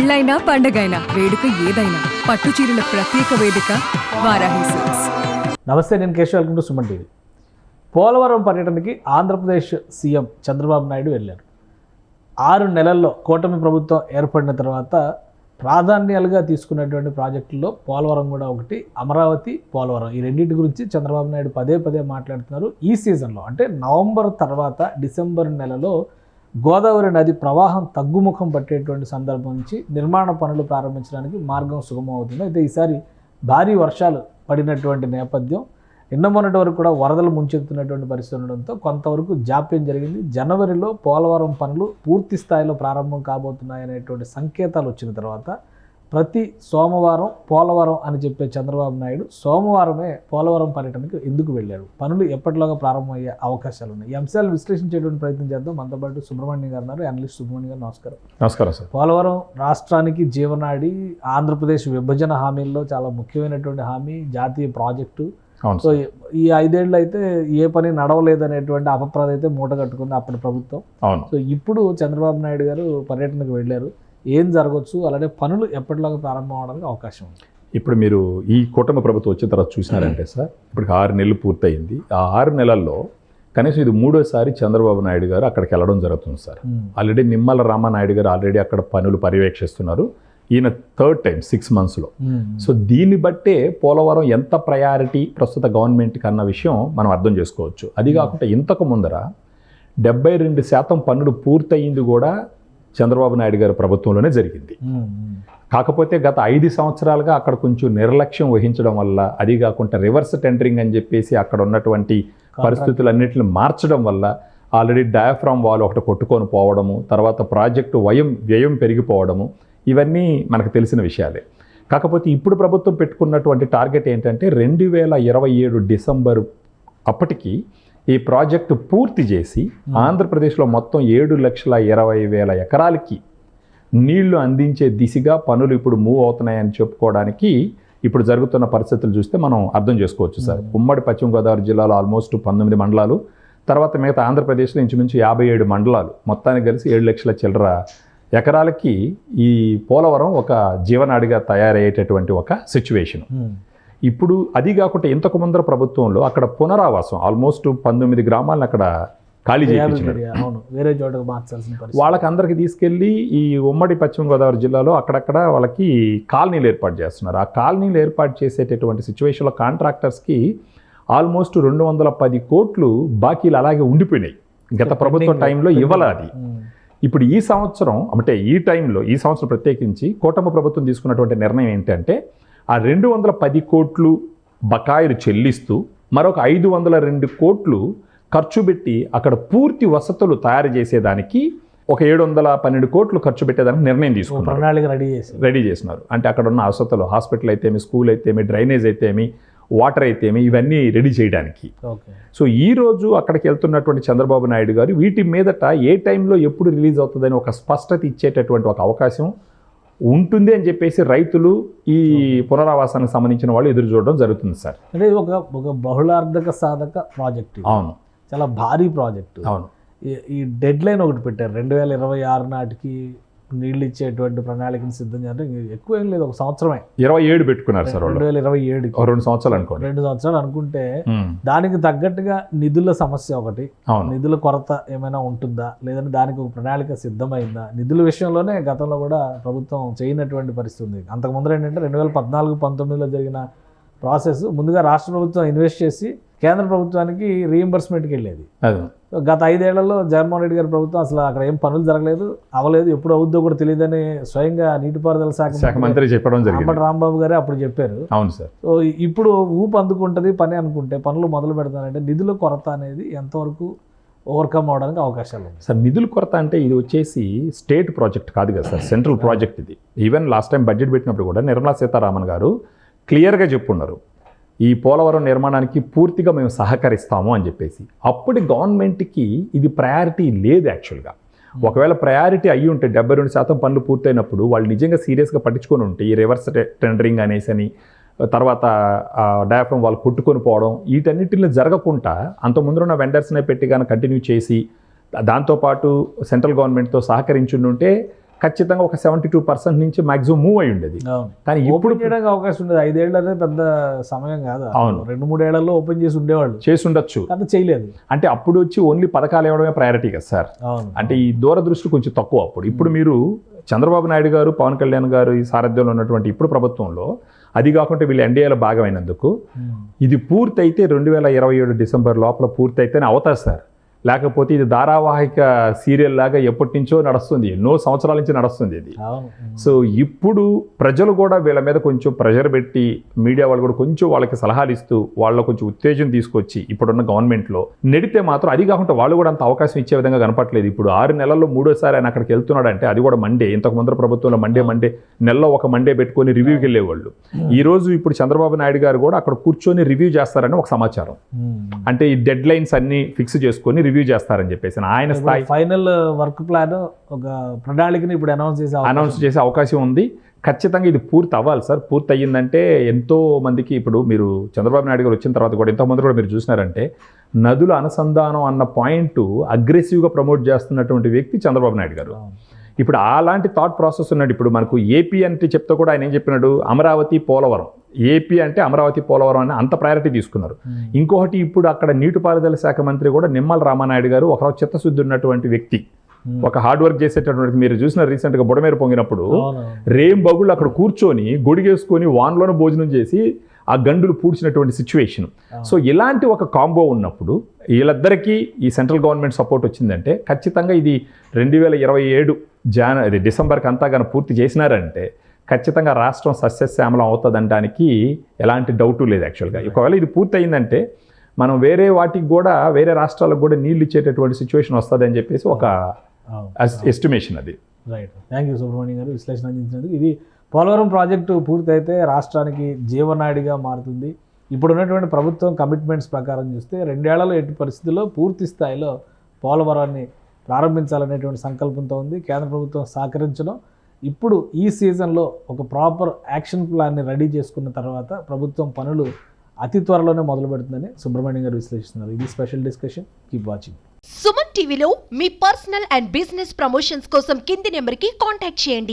పెళ్ళైనా పండగైనా వేడుక ఏదైనా పట్టు చీరల ప్రత్యేక వేదిక వారాహి సిల్క్స్. నమస్తే నేను Keshav welcome to Suman TV. Polavaram పర్యటనకి Andhra Pradesh CM Chandrababu Naidu వెళ్ళారు. ఆరు నెలల్లో కూటమి ప్రభుత్వం ఏర్పడిన తర్వాత ప్రాధాన్యాలుగా తీసుకున్నటువంటి ప్రాజెక్టుల్లో పోలవరం కూడా ఒకటి అమరావతి పోలవరం. ఈ రెండింటి గురించి చంద్రబాబు నాయుడు పదే పదే మాట్లాడుతున్నారు. ఈ సీజన్లో అంటే నవంబర్ తర్వాత డిసెంబర్ నెలలో గోదావరి నది ప్రవాహం తగ్గుముఖం పట్టేటువంటి సందర్భం నుంచి నిర్మాణ పనులు ప్రారంభించడానికి మార్గం సుగమం అవుతుంది అయితే ఈసారి భారీ వర్షాలు పడినటువంటి నేపథ్యం నిన్న మొన్నటి వరకు కూడా వరదలు ముంచెత్తున్నటువంటి పరిస్థితి ఉండడంతో కొంతవరకు జాప్యం జరిగింది. జనవరిలో పోలవరం పనులు పూర్తి స్థాయిలో ప్రారంభం కాబోతున్నాయనేటువంటి సంకేతాలు వచ్చిన తర్వాత ప్రతి సోమవారం పోలవరం అని చెప్పే చంద్రబాబు నాయుడు సోమవారమే పోలవరం పర్యటనకు ఎందుకు వెళ్ళారు పనులు ఎప్పటిలోగా ప్రారంభమయ్యే అవకాశాలు ఉన్నాయి. ఈ అంశాలు విశ్లేషించేటువంటి ప్రయత్నం చేద్దాం. మనతో పాటు సుబ్రహ్మణ్యం గారు ఉన్నారు. అనలిస్ట్ సుబ్రహ్మణ్యం గారు నమస్కారం. నమస్కారం సార్. పోలవరం రాష్ట్రానికి జీవనాడి ఆంధ్రప్రదేశ్ విభజన హామీల్లో చాలా ముఖ్యమైనటువంటి హామీ జాతీయ ప్రాజెక్టు. సో ఈ ఐదేళ్ళు అయితే ఏ పని నడవలేదనేటువంటి అపప్రాధ అయితే మూట కట్టుకుంది అప్పటి ప్రభుత్వం. సో ఇప్పుడు చంద్రబాబు నాయుడు గారు పర్యటనకు వెళ్ళారు. ఏం జరగవచ్చు అలానే పనులు ఎప్పటిలాగా ప్రారంభం అవడానికి అవకాశం ఉంది. ఇప్పుడు మీరు ఈ కూటమి ప్రభుత్వం వచ్చిన తర్వాత చూసినారంటే సార్ ఇప్పటికి ఆరు నెలలు పూర్తయింది. ఆ ఆరు నెలల్లో కనీసం ఇది మూడోసారి చంద్రబాబు నాయుడు గారు అక్కడికి వెళ్ళడం జరుగుతుంది సార్. ఆల్రెడీ నిమ్మల రామానాయుడు గారు ఆల్రెడీ అక్కడ పనులు పర్యవేక్షిస్తున్నారు. ఈయన థర్డ్ టైం సిక్స్ మంత్స్లో. సో దీన్ని బట్టే పోలవరం ఎంత ప్రయారిటీ ప్రస్తుత గవర్నమెంట్కి అన్న విషయం మనం అర్థం చేసుకోవచ్చు. అది కాకుండా ఇంతకు ముందర డెబ్బై రెండు శాతం పన్నులు పూర్తయింది కూడా చంద్రబాబు నాయుడు గారి ప్రభుత్వంలోనే జరిగింది. కాకపోతే గత ఐదు సంవత్సరాలుగా అక్కడ కొంచెం నిర్లక్ష్యం వహించడం వల్ల అది కాకుండా రివర్స్ టెండరింగ్ అని చెప్పేసి అక్కడ ఉన్నటువంటి పరిస్థితులన్నింటిని మార్చడం వల్ల ఆల్రెడీ డయాఫ్రామ్ వాల్ ఒకటి కొట్టుకొని పోవడము తర్వాత ప్రాజెక్టు వ్యయం వ్యయం పెరిగిపోవడము ఇవన్నీ మనకు తెలిసిన విషయాలే. కాకపోతే ఇప్పుడు ప్రభుత్వం పెట్టుకున్నటువంటి టార్గెట్ ఏంటంటే రెండు వేల ఇరవై ఏడు డిసెంబర్ అప్పటికి ఈ ప్రాజెక్టు పూర్తి చేసి ఆంధ్రప్రదేశ్లో మొత్తం ఏడు లక్షల ఇరవై వేల ఎకరాలకి నీళ్ళు అందించే దిశగా పనులు ఇప్పుడు మూవ్ అవుతున్నాయని చెప్పుకోవడానికి ఇప్పుడు జరుగుతున్న పరిస్థితులు చూస్తే మనం అర్థం చేసుకోవచ్చు సార్. ఉమ్మడి పశ్చిమ గోదావరి జిల్లాలో ఆల్మోస్ట్ పంతొమ్మిది మండలాలు తర్వాత మిగతా ఆంధ్రప్రదేశ్లో ఇంచుమించు యాభై ఏడు మండలాలు. మొత్తానికి కలిసి ఏడు లక్షల చిల్లర ఎకరాలకి ఈ పోలవరం ఒక జీవనాడిగా తయారయ్యేటటువంటి ఒక సిచ్యువేషన్ ఇప్పుడు అది కాకుండా ఇంతకు ముందర ప్రభుత్వంలో అక్కడ పునరావాసం ఆల్మోస్ట్ పంతొమ్మిది గ్రామాలను అక్కడ ఖాళీ చేయించినారు అవును. వేరే చోటకు మార్చాల్సిన పరిస్థితి. వాళ్ళకి అందరికి తీసుకెళ్ళి ఈ ఉమ్మడి పశ్చిమ గోదావరి జిల్లాలో అక్కడక్కడ వాళ్ళకి కాలనీలు ఏర్పాటు చేస్తున్నారు. ఆ కాలనీలు ఏర్పాటు చేసేటటువంటి సిచ్యువేషన్లో కాంట్రాక్టర్స్కి ఆల్మోస్ట్ రెండు వందల పది కోట్లు బాకీలు అలాగే ఉండిపోయినాయి. గత ప్రభుత్వ టైంలో ఇవ్వాలి అది. ఇప్పుడు ఈ సంవత్సరం అంటే ఈ టైంలో ఈ సంవత్సరం ప్రత్యేకించి కూటమి ప్రభుత్వం తీసుకున్నటువంటి నిర్ణయం ఏంటంటే ఆ రెండు వందల పది కోట్లు బకాయిలు చెల్లిస్తూ మరొక ఐదు వందల రెండు కోట్లు ఖర్చు పెట్టి అక్కడ పూర్తి వసతులు తయారు చేసేదానికి ఒక ఏడు వందల పన్నెండు కోట్లు ఖర్చు పెట్టేదానికి నిర్ణయం తీసుకున్నారు. ప్రణాళిక రెడీ చేసి రెడీ చేసినారు. అంటే అక్కడ ఉన్న వసతులు హాస్పిటల్ అయితేమి స్కూల్ అయితేమి డ్రైనేజ్ అయితేమి వాటర్ అయితేమి ఇవన్నీ రెడీ చేయడానికి. ఓకే. సో ఈ రోజు అక్కడికి వెళ్తున్నటువంటి చంద్రబాబు నాయుడు గారు వీటి మీదట ఏ టైంలో ఎప్పుడు రిలీజ్ అవుతుందని ఒక స్పష్టత ఇచ్చేటటువంటి ఒక అవకాశం ఉంటుంది అని చెప్పేసి రైతులు ఈ పునరావాసానికి సంబంధించిన వాళ్ళు ఎదురు చూడడం జరుగుతుంది సార్. అంటే ఇది ఒక ఒక బహుళార్థక సాధక ప్రాజెక్ట్. అవును. చాలా భారీ ప్రాజెక్ట్. అవును. ఈ- ఈ డెడ్ లైన్ ఒకటి పెట్టారు. రెండు వేల ఇరవై ఆరు నాటికి నీళ్ళు ఇచ్చేటువంటి ప్రణాళికను సిద్ధం ఇంక ఎక్కువ ఏం లేదు ఒక సంవత్సరమే. ఇరవై ఏడు పెట్టుకున్నారు సార్ రెండు వేల ఇరవై ఒక రెండు సంవత్సరాలు అనుకోండి. రెండు సంవత్సరాలు అనుకుంటే దానికి తగ్గట్టుగా నిధుల సమస్య ఒకటి. నిధుల కొరత ఏమైనా ఉంటుందా? లేదంటే దానికి ఒక ప్రణాళిక సిద్ధమైందా? నిధుల విషయంలోనే గతంలో కూడా ప్రభుత్వం చేయనటువంటి పరిస్థితి ఉంది. అంతకు ముందర ఏంటంటే రెండు వేల పద్నాలుగు పంతొమ్మిదిలో జరిగిన ప్రాసెస్ ముందుగా రాష్ట్ర ప్రభుత్వం ఇన్వెస్ట్ చేసి కేంద్ర ప్రభుత్వానికి రీఎంబర్స్మెంట్కి వెళ్ళేది. గత ఐదేళ్ళలో జగన్మోహన్ రెడ్డి గారి ప్రభుత్వం అసలు అక్కడ ఏం పనులు జరగలేదు అవ్వలేదు ఎప్పుడు అవుద్దో కూడా తెలియదని స్వయంగా నీటిపారుదల శాఖ శాఖ మంత్రి చెప్పడం జరిగింది. రాంబాబు గారే అప్పుడు చెప్పారు. అవును సార్. సో ఇప్పుడు ఊపు అందుకుంటుంది పని అనుకుంటే పనులు మొదలు పెడతానంటే నిధుల కొరత అనేది ఎంతవరకు ఓవర్కమ్ అవడానికి అవకాశాలు ఉన్నాయి? సార్ నిధుల కొరత అంటే ఇది వచ్చేసి స్టేట్ ప్రాజెక్ట్ కాదు కదా సార్ సెంట్రల్ ప్రాజెక్ట్ ఇది. ఈవెన్ లాస్ట్ టైం బడ్జెట్ పెట్టినప్పుడు కూడా నిర్మలా సీతారామన్ గారు క్లియర్గా చెప్పున్నారు. ఈ పోలవరం నిర్మాణానికి పూర్తిగా మేము సహకరిస్తాము అని చెప్పేసి. అప్పుడు గవర్నమెంట్కి ఇది ప్రయారిటీ లేదు యాక్చువల్గా. ఒకవేళ ప్రయారిటీ అయ్యి ఉంటే డెబ్బై రెండు శాతం పనులు పూర్తయినప్పుడు వాళ్ళు నిజంగా సీరియస్గా పట్టించుకొని ఉంటే ఈ రివర్స్ టెండరింగ్ అనేసి అని తర్వాత డయాఫ్రమ్ వాళ్ళు కొట్టుకొని పోవడం వీటన్నిటిని జరగకుండా అంత ముందున్న వెండర్స్నే పెట్టి కానీ కంటిన్యూ చేసి దాంతోపాటు సెంట్రల్ గవర్నమెంట్తో సహకరించుంటే ఖచ్చితంగా ఒక సెవెంటీ టూ పర్సెంట్ నుంచి మాక్సిమం మూవ్ అయి ఉండేది. కానీ ఇప్పుడు చేయడానికి అవకాశం ఉండదు. ఐదేళ్ళు అనేది పెద్ద సమయం కాదు. అవును. రెండు మూడేళ్ళలో ఓపెన్ చేసి ఉండేవాళ్ళు. చేసి ఉండొచ్చు. అంత చేయలేదు. అంటే అప్పుడు వచ్చి ఓన్లీ పథకాలు ఇవ్వడమే ప్రయారిటీ కదా సార్. అంటే ఈ దూరదృష్టి కొంచెం తక్కువ అప్పుడు. ఇప్పుడు మీరు చంద్రబాబు నాయుడు గారు పవన్ కళ్యాణ్ గారు ఈ సారథ్యంలో ఉన్నటువంటి ఇప్పుడు ప్రభుత్వంలో అది కాకుండా వీళ్ళు ఎన్డీఏలో భాగమైనందుకు ఉమ్. ఇది పూర్తయితే రెండు వేల ఇరవై ఏడు డిసెంబర్ లోపల పూర్తయితేనే అవుతుంది సార్. లేకపోతే ఇది ధారావాహిక సీరియల్ లాగా ఎప్పటి నుంచో నడుస్తుంది. ఎన్నో సంవత్సరాల నుంచి నడుస్తుంది ఇది. సో ఇప్పుడు ప్రజలు కూడా వీళ్ళ మీద కొంచెం ప్రెషర్ పెట్టి మీడియా వాళ్ళు కూడా కొంచెం వాళ్ళకి సలహాలు ఇస్తూ వాళ్ళ కొంచెం ఉత్తేజం తీసుకొచ్చి ఇప్పుడున్న గవర్నమెంట్లో నెడితే మాత్రం అది కాకుండా వాళ్ళు కూడా అంత అవకాశం ఇచ్చే విధంగా కనపట్లేదు ఇప్పుడు ఆరు నెలల్లో మూడోసారి ఆయన అక్కడికి వెళ్తున్నాడు అంటే అది కూడా మండే. ఇంతకు ముందర ప్రభుత్వంలో మండే మండే నెలలో ఒక మండే పెట్టుకొని రివ్యూకి వెళ్ళేవాళ్ళు. ఈ రోజు ఇప్పుడు చంద్రబాబు నాయుడు గారు కూడా అక్కడ కూర్చొని రివ్యూ చేస్తారని ఒక సమాచారం. ఉమ్. అంటే ఈ డెడ్ లైన్స్ అన్ని ఫిక్స్ చేసుకొని రివ్యూ చేస్తారని చెప్పేసి ఆయన స్థాయి ఫైనల్ వర్క్ ప్లాన్ ఒక ప్రణాళికని ఇప్పుడు అనౌన్స్ చేసే అవకాశం అనౌన్స్ చేసే అవకాశం ఉంది. ఖచ్చితంగా ఇది పూర్తి అవ్వాలి సార్. పూర్తి అయ్యిందంటే ఎంతో మందికి ఇప్పుడు మీరు చంద్రబాబు నాయుడు గారు వచ్చిన తర్వాత కూడా ఎంతో మంది కూడా మీరు చూసినారంటే నదుల అనుసంధానం అన్న పాయింట్ అగ్రెసివ్గా ప్రమోట్ చేస్తున్నటువంటి వ్యక్తి చంద్రబాబు నాయుడు గారు. ఇప్పుడు అలాంటి థాట్ ప్రాసెస్ ఉన్నాడు ఇప్పుడు మనకు ఏపీ అంటే చెప్తే కూడా ఆయన ఏం చెప్పినాడు? అమరావతి పోలవరం. ఏపీ అంటే అమరావతి పోలవరం అని అంత ప్రయారిటీ తీసుకున్నారు. ఉమ్. ఇంకొకటి ఇప్పుడు అక్కడ నీటిపారుదల శాఖ మంత్రి కూడా నిమ్మల రామానాయుడు గారు ఒక చిత్తశుద్ధి ఉన్నటువంటి వ్యక్తి. ఉమ్. ఒక హార్డ్ వర్క్ చేసేటటువంటి మీరు చూసిన రీసెంట్గా బుడమేరు పొంగినప్పుడు రేం బగుళ్ళు అక్కడ కూర్చొని గొడిగేసుకొని వాన్లోనే భోజనం చేసి ఆ గండులు పూడ్చినటువంటి సిచ్యువేషన్ సో ఇలాంటి ఒక కాంబో ఉన్నప్పుడు వీళ్ళిద్దరికీ ఈ సెంట్రల్ గవర్నమెంట్ సపోర్ట్ వచ్చిందంటే ఖచ్చితంగా ఇది రెండు వేల ఇరవై ఏడు జాన డిసెంబర్కి అంతా కానీ పూర్తి చేసినారంటే ఖచ్చితంగా రాష్ట్రం సస్యశ్యామలం అవుతుందనడానికి ఎలాంటి డౌటు లేదు యాక్చువల్గా. ఒకవేళ ఇది పూర్తి అయిందంటే మనం వేరే వాటికి కూడా వేరే రాష్ట్రాలకు కూడా నీళ్ళు ఇచ్చేటటువంటి సిచ్యువేషన్ వస్తుందని చెప్పేసి ఒక ఎస్టిమేషన్ అది. రైట్. థ్యాంక్ యూ సుబ్రహ్మణ్యం గారు విశ్లేషణ అందించినందుకు. ఇది పోలవరం ప్రాజెక్టు పూర్తయితే రాష్ట్రానికి జీవనాడిగా మారుతుంది. ఇప్పుడు ఉన్నటువంటి ప్రభుత్వం కమిట్మెంట్స్ ప్రకారం చూస్తే రెండేళ్ళలో ఎట్టి పరిస్థితుల్లో పూర్తి స్థాయిలో పోలవరాన్ని ప్రారంభించాలనేటువంటి సంకల్పంతో ఉంది. కేంద్ర ప్రభుత్వం సహకరించడం ఇప్పుడు ఈ సీజన్లో ఒక ప్రాపర్ యాక్షన్ ప్లాన్ని రెడీ చేసుకున్న తర్వాత ప్రభుత్వం పనులు అతి త్వరలోనే మొదలు పెడుతుందని సుబ్రహ్మణ్యం గారు విశ్లేషిస్తున్నారు. ఇది special discussion. Keep watching Suman టీవీలో మీ పర్సనల్ అండ్ బిజినెస్ ప్రమోషన్స్ కోసం కింది నెంబర్కి కాంటాక్ట్ చేయండి.